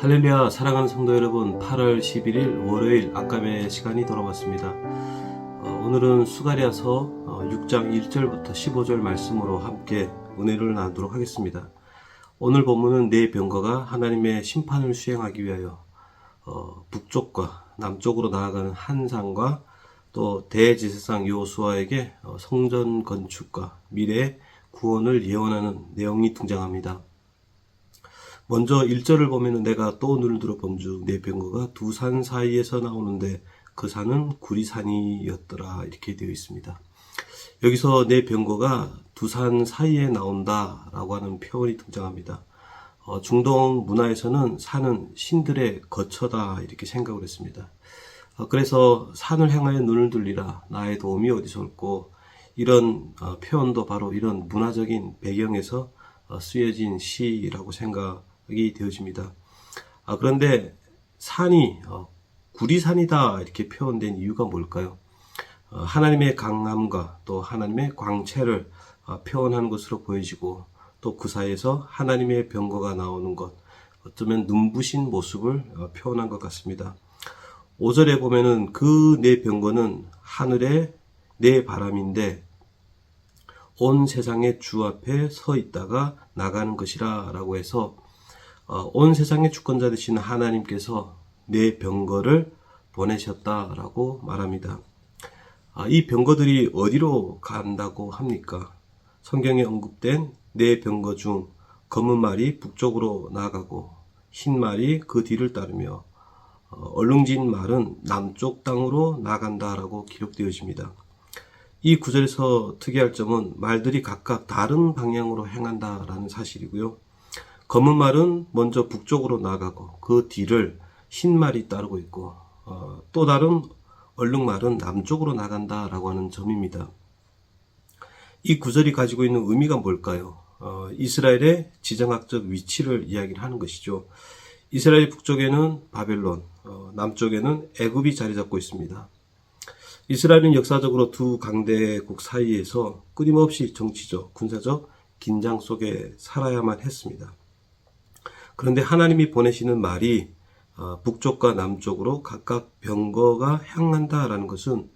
할렐루야 사랑하는 성도 여러분 8월 11일 월요일 아까의 시간이 돌아왔습니다. 어, 오늘은 수가리아서 어, 6장 1절부터 15절 말씀으로 함께 은혜를 나누도록 하겠습니다. 오늘 본문은 네 병거가 하나님의 심판을 수행하기 위하여 어, 북쪽과 남쪽으로 나아가는 한상과 또 대지세상 요수아에게 어, 성전 건축과 미래의 구원을 예언하는 내용이 등장합니다. 먼저 1절을 보면은 내가 또 눈을 들어 범주 내 병거가 두 산 사이에서 나오는데 그 산은 구리산이었더라 이렇게 되어 있습니다. 여기서 내 병거가 두 산 사이에 나온다라고 하는 표현이 등장합니다. 어, 중동 문화에서는 산은 신들의 거처다 이렇게 생각을 했습니다. 어, 그래서 산을 향하여 눈을 들리라 나의 도움이 어디서 올고 이런 어, 표현도 바로 이런 문화적인 배경에서 어, 쓰여진 시라고 생각 이 되어집니다. 아, 그런데 산이 어, 구리산이다 이렇게 표현된 이유가 뭘까요? 어, 하나님의 강함과 또 하나님의 광채를 어, 표현하는 것으로 보여지고 또 그 사이에서 하나님의 병거가 나오는 것 어쩌면 눈부신 모습을 어, 표현한 것 같습니다. 5절에 보면은 그 내 병거는 하늘의 내 바람인데 온 세상의 주 앞에 서 있다가 나가는 것이라 라고 해서 어, 온 세상의 주권자 되신 하나님께서 내 병거를 보내셨다라고 말합니다. 아, 이 병거들이 어디로 간다고 합니까? 성경에 언급된 네 병거 중 검은 말이 북쪽으로 나아가고 흰 말이 그 뒤를 따르며 어, 얼룩진 말은 남쪽 땅으로 나간다라고 기록되어집니다. 이 구절에서 특이할 점은 말들이 각각 다른 방향으로 행한다라는 사실이고요. 검은 말은 먼저 북쪽으로 나가고 그 뒤를 흰 말이 따르고 있고 어, 또 다른 얼룩 말은 남쪽으로 나간다라고 하는 점입니다. 이 구절이 가지고 있는 의미가 뭘까요? 어, 이스라엘의 지정학적 위치를 이야기를 하는 것이죠. 이스라엘 북쪽에는 바벨론, 어, 남쪽에는 애굽이 자리 잡고 있습니다. 이스라엘은 역사적으로 두 강대국 사이에서 끊임없이 정치적, 군사적 긴장 속에 살아야만 했습니다. 그런데 하나님이 보내시는 말이 어, 북쪽과 남쪽으로 각각 병거가 향한다라는 것은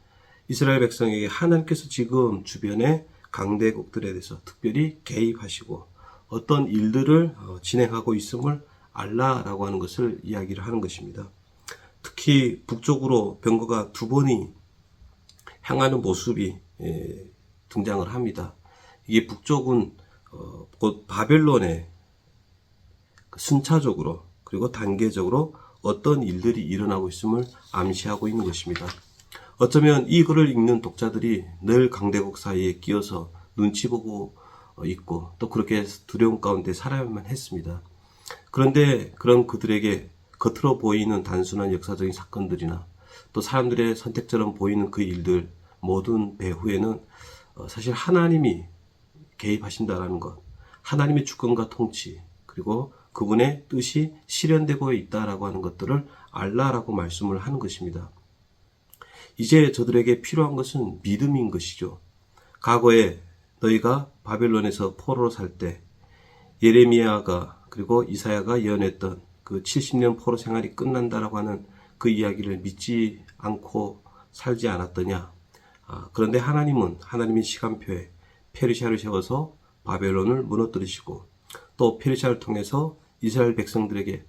이스라엘 백성에게 하나님께서 지금 주변의 강대국들에 대해서 특별히 개입하시고 어떤 일들을 어, 진행하고 있음을 알라라고 하는 것을 이야기를 하는 것입니다. 특히 북쪽으로 병거가 두 번이 향하는 모습이 예, 등장을 합니다. 이게 북쪽은 어, 곧 바벨론의 그 순차적으로 그리고 단계적으로 어떤 일들이 일어나고 있음을 암시하고 있는 것입니다. 어쩌면 이 글을 읽는 독자들이 늘 강대국 사이에 끼어서 눈치 보고 있고 또 그렇게 두려움 가운데 살아야만 했습니다. 그런데 그런 그들에게 겉으로 보이는 단순한 역사적인 사건들이나 또 사람들의 선택처럼 보이는 그 일들 모든 배후에는 어, 사실 하나님이 개입하신다라는 것, 하나님의 주권과 통치, 그리고 그분의 뜻이 실현되고 있다라고 하는 것들을 알라라고 말씀을 하는 것입니다. 이제 저들에게 필요한 것은 믿음인 것이죠. 과거에 너희가 바벨론에서 포로로 살 때 예레미야가 그리고 이사야가 예언했던 그 70년 포로 생활이 끝난다라고 하는 그 이야기를 믿지 않고 살지 않았더냐. 아, 그런데 하나님은 하나님의 시간표에 페르시아를 세워서 바벨론을 무너뜨리시고 또 페르시아를 통해서 이스라엘 백성들에게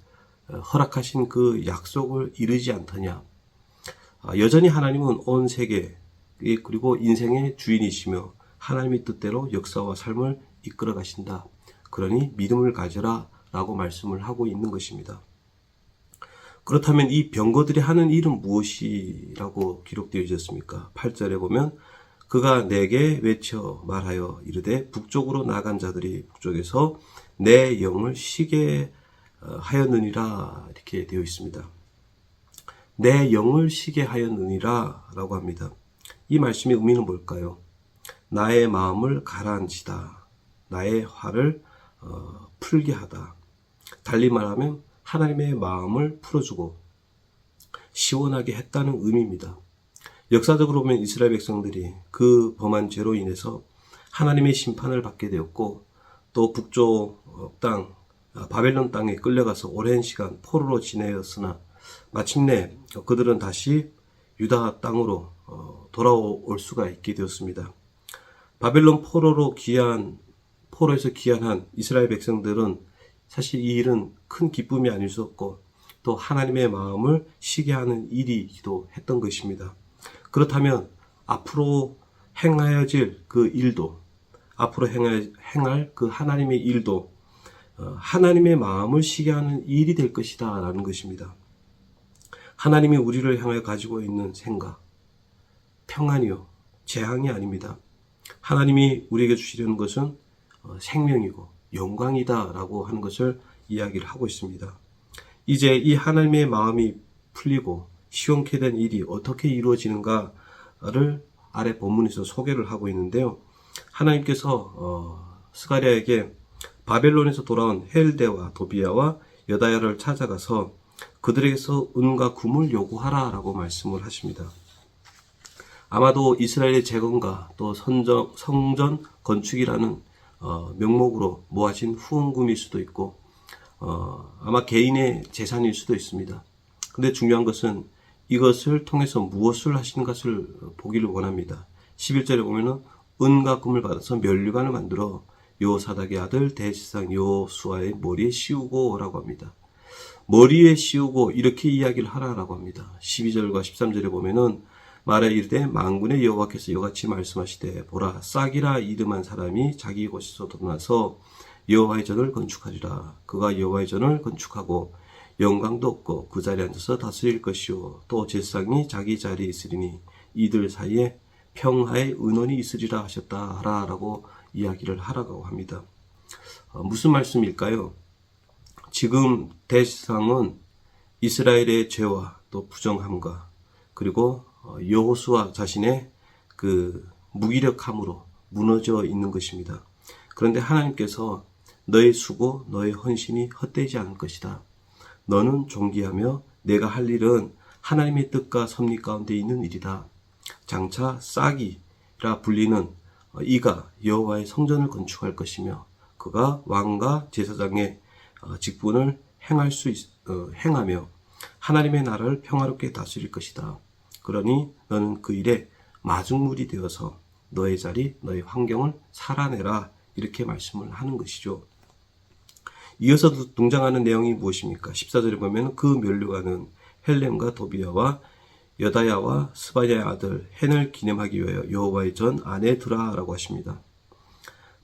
어, 허락하신 그 약속을 이루지 않더냐. 아, 여전히 하나님은 온 세계 그리고 인생의 주인이시며 하나님의 뜻대로 역사와 삶을 이끌어 가신다. 그러니 믿음을 가져라 라고 말씀을 하고 있는 것입니다. 그렇다면 이 병거들이 하는 일은 무엇이라고 기록되어 있었습니까? 8절에 보면 그가 내게 외쳐 말하여 이르되 북쪽으로 나간 자들이 북쪽에서 내 영을 쉬게 어, 하였느니라 이렇게 되어 있습니다. 내 영을 쉬게 하였느니라 라고 합니다. 이 말씀의 의미는 뭘까요? 나의 마음을 가라앉히다. 나의 화를 어, 풀게 하다. 달리 말하면 하나님의 마음을 풀어주고 시원하게 했다는 의미입니다. 역사적으로 보면 이스라엘 백성들이 그 범한 죄로 인해서 하나님의 심판을 받게 되었고 또 북쪽 땅 아, 바벨론 땅에 끌려가서 오랜 시간 포로로 지내었으나 마침내 그들은 다시 유다 땅으로 어, 돌아올 수가 있게 되었습니다. 바벨론 포로로 귀한 포로에서 귀환한 이스라엘 백성들은 사실 이 일은 큰 기쁨이 없고 또 하나님의 마음을 시게 하는 일이기도 했던 것입니다. 그렇다면 앞으로 행하여질 그 일도 앞으로 행할, 행할 그 하나님의 일도 어, 하나님의 마음을 시게 하는 일이 될 것이다 라는 것입니다. 하나님이 우리를 향하여 가지고 있는 생각, 평안이요, 재앙이 아닙니다. 하나님이 우리에게 주시려는 것은 어, 생명이고 영광이다 라고 하는 것을 이야기를 하고 있습니다. 이제 이 하나님의 마음이 풀리고 시원케 된 일이 어떻게 이루어지는가를 아래 본문에서 소개를 하고 있는데요. 하나님께서 어, 스가랴에게 바벨론에서 돌아온 헬데와 도비아와 여다야를 찾아가서 그들에게서 은과 금을 요구하라라고 말씀을 하십니다. 아마도 이스라엘의 재건과 또 선정, 성전 건축이라는 어, 명목으로 모아진 후원금일 수도 있고 어, 아마 개인의 재산일 수도 있습니다. 근데 중요한 것은 이것을 통해서 무엇을 하신 것을 보기를 원합니다. 11절에 보면은 은과 금을 받아서 면류관을 만들어 요사닥의 아들 대지상 요수아의 머리에 씌우고 라고 합니다. 머리에 씌우고 이렇게 이야기를 하라라고 합니다. 12절과 13절에 보면은 말에 이르되 만군의 여호와께서 이같이 말씀하시되 보라 싹이라 이름한 사람이 자기 곳에서 돌아나서 여호와의 전을 건축하리라 그가 여호와의 전을 건축하고 영광도 없고 그 자리에 앉아서 다스릴 것이요 또 제상이 자기 자리에 있으리니 이들 사이에 평화의 은원이 있으리라 하셨다 하라라고 이야기를 하라고 합니다. 어, 무슨 말씀일까요? 지금 대상은 이스라엘의 죄와 또 부정함과 그리고 어, 여호수아 자신의 그 무기력함으로 무너져 있는 것입니다. 그런데 하나님께서 너의 수고, 너의 헌신이 헛되지 않을 것이다. 너는 존귀하며 내가 할 일은 하나님의 뜻과 섭리 가운데 있는 일이다. 장차 싹이라 불리는 이가 여호와의 성전을 건축할 것이며 그가 왕과 제사장의 어, 직분을 행할 수 있, 어, 행하며 하나님의 나라를 평화롭게 다스릴 것이다. 그러니 너는 그 일에 마중물이 되어서 너의 자리, 너의 환경을 살아내라. 이렇게 말씀을 하는 것이죠. 이어서 등장하는 내용이 무엇입니까? 14절에 보면 그 멸류관은 헬렘과 도비아와 여다야와 스바야의 아들 헨을 기념하기 위하여 여호와의 전 안에 드라라고 하십니다.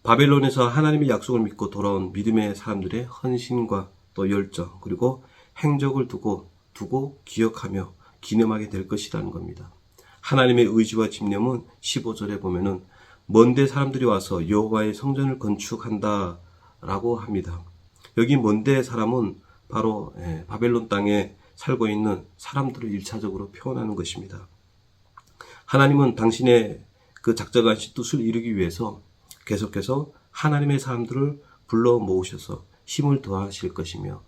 바벨론에서 하나님의 약속을 믿고 돌아온 믿음의 사람들의 헌신과 또 열정 그리고 행적을 두고 두고 기억하며 기념하게 될 것이라는 겁니다. 하나님의 의지와 집념은 15절에 보면은 먼데 사람들이 와서 여호와의 성전을 건축한다라고 합니다. 여기 먼데 사람은 바로 예, 바벨론 땅에 살고 있는 사람들을 일차적으로 표현하는 것입니다. 하나님은 당신의 그 작정하신 뜻을 이루기 위해서 계속해서 하나님의 사람들을 불러 모으셔서 힘을 더하실 것이며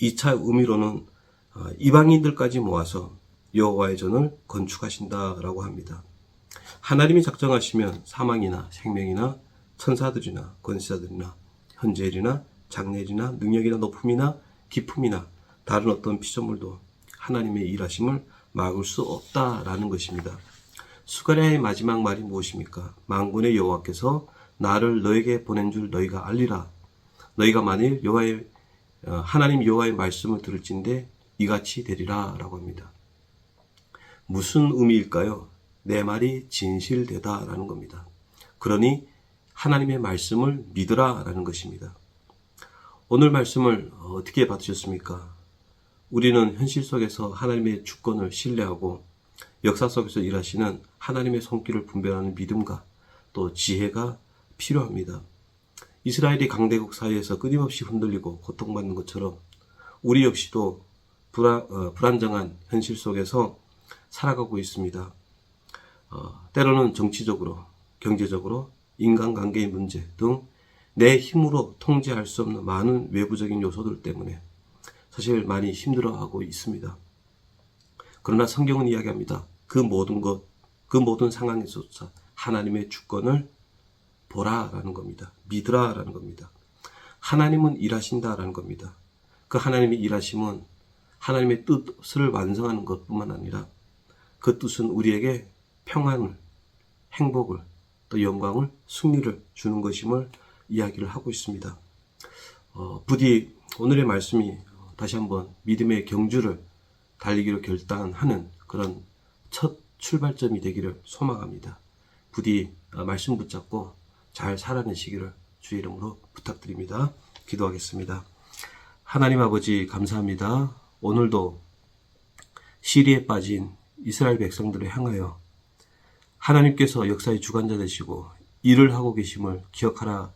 2차 의미로는 어, 이방인들까지 모아서 여호와의 전을 건축하신다라고 합니다. 하나님이 작정하시면 사망이나 생명이나 천사들이나 권세자들이나 현재일이나 장례일이나 능력이나 높음이나 기품이나 다른 어떤 피조물도 하나님의 일하심을 막을 수 없다라는 것입니다. 수가랴의 마지막 말이 무엇입니까? 망군의 여호와께서 나를 너에게 보낸 줄 너희가 알리라. 너희가 만일 여호와의 어, 하나님 여호와의 말씀을 들을진데 이같이 되리라라고 합니다. 무슨 의미일까요? 내 말이 진실되다라는 겁니다. 그러니 하나님의 말씀을 믿으라라는 것입니다. 오늘 말씀을 어떻게 받으셨습니까? 우리는 현실 속에서 하나님의 주권을 신뢰하고 역사 속에서 일하시는 하나님의 손길을 분별하는 믿음과 또 지혜가 필요합니다. 이스라엘이 강대국 사이에서 끊임없이 흔들리고 고통받는 것처럼 우리 역시도 불안, 어, 불안정한 현실 속에서 살아가고 있습니다. 어, 때로는 정치적으로, 경제적으로, 인간관계의 문제 등 내 힘으로 통제할 수 없는 많은 외부적인 요소들 때문에 사실 많이 힘들어하고 있습니다. 그러나 성경은 이야기합니다. 그 모든 것, 그 모든 상황에서조차 하나님의 주권을 보라라는 겁니다. 믿으라라는 겁니다. 하나님은 일하신다라는 겁니다. 그 하나님의 일하심은 하나님의 뜻을 완성하는 것뿐만 아니라 그 뜻은 우리에게 평안을, 행복을, 또 영광을, 승리를 주는 것임을 이야기를 하고 있습니다. 어, 부디 오늘의 말씀이 다시 한번 믿음의 경주를 달리기로 결단하는 그런 첫 출발점이 되기를 소망합니다. 부디 어, 말씀 붙잡고 잘 살아내시기를 주의 이름으로 부탁드립니다. 기도하겠습니다. 하나님 아버지 감사합니다. 오늘도 시리에 빠진 이스라엘 백성들을 향하여 하나님께서 역사의 주관자 되시고 일을 하고 계심을 기억하라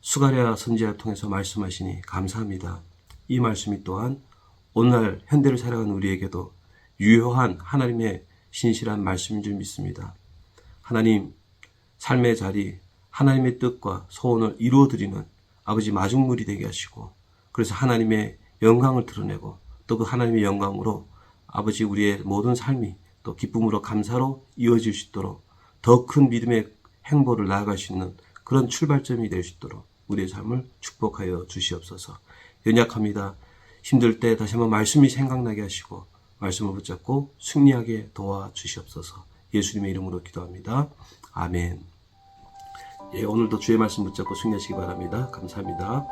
수가랴 선지자를 통해서 말씀하시니 감사합니다. 이 말씀이 또한 오늘날 현대를 살아가는 우리에게도 유효한 하나님의 신실한 말씀인 줄 믿습니다. 하나님 삶의 자리 하나님의 뜻과 소원을 이루어드리는 아버지 마중물이 되게 하시고 그래서 하나님의 영광을 드러내고 또 그 하나님의 영광으로 아버지 우리의 모든 삶이 또 기쁨으로 감사로 이어질 수 있도록 더 큰 믿음의 행보를 나아갈 수 있는 그런 출발점이 될 수 있도록 우리의 삶을 축복하여 주시옵소서. 연약합니다. 힘들 때 다시 한번 말씀이 생각나게 하시고 말씀을 붙잡고 승리하게 도와 주시옵소서. 예수님의 이름으로 기도합니다. 아멘. 예, 오늘도 주의 말씀 붙잡고 승리하시기 바랍니다. 감사합니다.